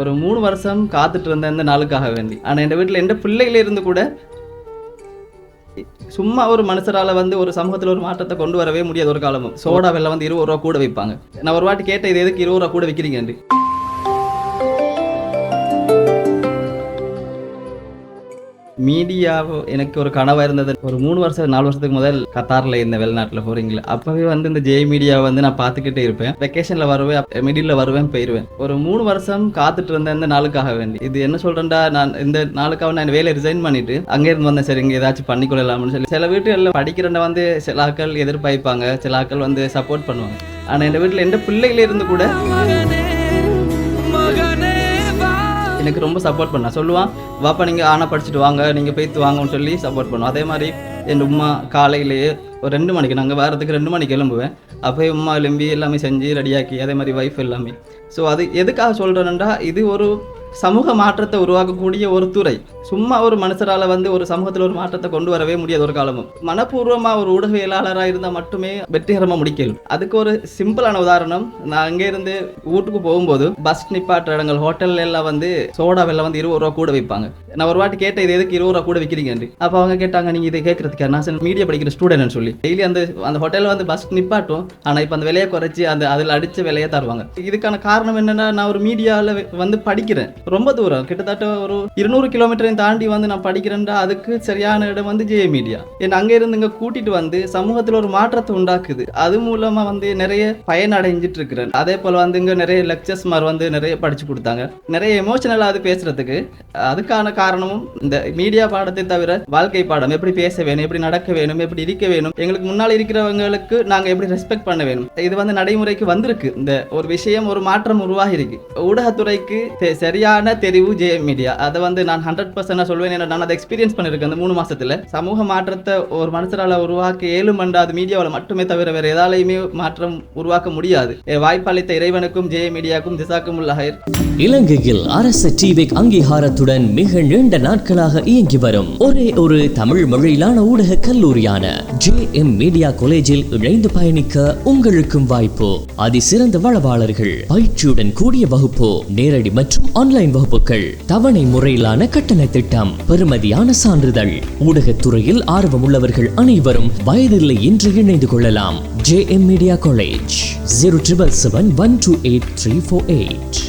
ஒரு மூணு வருஷம் காத்துட்டு இருந்தேன் இந்த நாளுக்காக வேண்டி. ஆனால் என் வீட்டில் எந்த பிள்ளைகள இருந்து கூட சும்மா ஒரு மனுஷரால் வந்து ஒரு சமூகத்தில் ஒரு மாற்றத்தை கொண்டு வரவே முடியாது ஒரு காலமும். சோடா வெள்ளம் வந்து இருபது ரூபா கூட வைப்பாங்க. நான் ஒரு வாட்டி கேட்டேன் இது எதுக்கு இருபது ரூபா கூட விற்கிறீங்கன்னு மீடியா எனக்கு ஒரு கனவா இருந்தது. ஒரு மூணு வருஷம் நாலு வருஷத்துக்கு முதல் கத்தாரில் இருந்த வெளிநாட்டில் போறீங்களா அப்பவே வந்து இந்த ஜெய் மீடியா வந்து நான் பார்த்துக்கிட்டே இருப்பேன். வெக்கேஷனில் வருவேன் மிடில் வருவேன் போயிடுவேன் ஒரு மூணு வருஷம் காத்துட்டு இருந்தேன் இந்த நாளுக்காக வேண்டி. இது என்ன சொல்றேன்டா நான் இந்த நாளுக்காக நான் வேலையை ரிசைன் பண்ணிட்டு அங்கே இருந்து வந்தேன். சரி இங்கே ஏதாச்சும் பண்ணிக்கொள்ளலாம்னு சொல்லி. சில வீட்டுகளில் படிக்கிறேன் வந்து சில ஆக்கள் எதிர்பார்ப்பாங்க சில ஆக்கள் வந்து சப்போர்ட் பண்ணுவாங்க. ஆனால் எங்கள் வீட்டில் எந்த பிள்ளைகள இருந்து கூட எனக்கு ரொம்ப சப்போர்ட் பண்ணா. சொல்லுவான் வாப்பா நீங்கள் ஆனால் படிச்சுட்டு வாங்க நீங்கள் போய்த்து வாங்கன்னு சொல்லி சப்போர்ட் பண்ணுவோம் அதே மாதிரி என் உமா காலையிலேயே ஒரு ரெண்டு மணிக்கு நாங்கள் வாரத்துக்கு ரெண்டு மணிக்கு கிளம்புவேன். அப்போ உமா எலும்பி எல்லாமே செஞ்சு ரெடியாக்கி அதே மாதிரி ஒய்ஃப் எல்லாமே. ஸோ அது எதுக்காக சொல்கிறேன்னா இது ஒரு சமூக மாற்றத்தை உருவாக்கக்கூடிய ஒரு துறை. சும்மா ஒரு மனுஷரால் வந்து ஒரு சமூகத்தில் ஒரு மாற்றத்தை கொண்டு வரவே முடியாது ஒரு காலமும். மனப்பூர்வமாக ஒரு ஊடகவியலாளராக இருந்தால் மட்டுமே வெற்றிகரமாக முடிக்கலும் அதுக்கு ஒரு சிம்பிளான உதாரணம் நான் அங்கேருந்து வீட்டுக்கு போகும்போது பஸ் நிப்பாட்டுற இடங்கள் ஹோட்டல்ல எல்லாம் வந்து சோடா வெள்ளம் வந்து இருபது ரூபா கூட வைப்பாங்க. நான் ஒரு வாட்டி கேட்டேன் இது எதுக்கு இருபது ரூபா கூட விற்கிறீங்கன்னு அப்போ அவங்க கேட்டாங்க நீங்கள் இதை கேட்கறதுக்கு நான் மீடியா படிக்கிற ஸ்டூடெண்ட்னு சொல்லி. டெய்லி அந்த அந்த ஹோட்டலில் வந்து பஸ் நிப்பாட்டும். ஆனால் இப்போ அந்த விலையை குறைச்சி அந்த அதில் அடித்த விலையை தருவாங்க. இதுக்கான காரணம் என்னென்னா நான் ஒரு மீடியாவில் வந்து படிக்கிறேன். ரொம்ப தூரம். கிட்டத்தட்ட ஒரு இருநூறு கிலோமீட்டரையும் தாண்டி வந்து நான் படிக்கிறேன்டா அதுக்கு சரியான இடம் வந்து ஜே மீடியா என் அங்கே இருந்து இங்கே கூட்டிகிட்டு வந்து சமூகத்தில் ஒரு மாற்றத்தை உண்டாக்குது. அது மூலமாக வந்து நிறைய பயனடைஞ்சிட்டு இருக்கிறேன். அதே போல் வந்து இங்கே நிறைய லெக்சர்ஸ் மாதிரி வந்து நிறைய படித்து கொடுத்தாங்க. நிறைய எமோஷனலாக அது பேசுகிறதுக்கு அதுக்கான காரணமும் இந்த மீடியா பாடத்தை தவிர வாழ்க்கை பாடம். எப்படி பேச வேணும் எப்படி நடக்க வேணும் எப்படி இருக்க வேணும் எங்களுக்கு முன்னால் இருக்கிறவங்களுக்கு நாங்கள் எப்படி ரெஸ்பெக்ட் பண்ண வேணும்? இது வந்து நடைமுறைக்கு வந்திருக்கு. இந்த ஒரு விஷயம் ஒரு மாற்றம் உருவாகி இருக்கு ஊடகத்துறைக்கு தெ- சரியான தெரிவு ஜே மீடியா அதை வந்து நான் ஹண்ட்ரட் பர்சன்ட் சொல்வேன் ஏன்னா நான் அதை எக்ஸ்பீரியன்ஸ் பண்ணியிருக்கேன் அந்த மூணு மாசத்துல. சமூக மாற்றத்தை ஒரு மனுஷரால உருவாக்க ஏழும் அது மீடியாவில் மட்டுமே தவிர வேற எதாலையுமே மாற்றம் உருவாக்க முடியாது. வாய்ப்பளித்த இறைவனுக்கும் ஜே மீடியாக்கும் திசாக்கும் உள்ள இலங்கையில் அரசு டிவிக் அங்கீகாரத்துடன் மிக நீண்ட நாட்களாக இயங்கி வரும் ஒரே ஒரு தமிழ் மொழியிலான ஊடக கல்லூரியான ஜே எம் மீடியா காலேஜில் இணைந்து பயணிக்க உங்களுக்கும் வாய்ப்பு. அதிசிறந்த வளவாளர்கள் பயிற்சியுடன் கூடிய வகுப்பு நேரடி மற்றும் ஆன்லைன் வகுப்புகள் தவணை முறையிலான கட்டண திட்டம் பெறுமதியான சான்றிதழ். ஊடகத்துறையில் ஆர்வமுள்ளவர்கள் அனைவரும் வயதில்லை என்று இணைந்து கொள்ளலாம். J M media college zero triple seven one two eight three four eight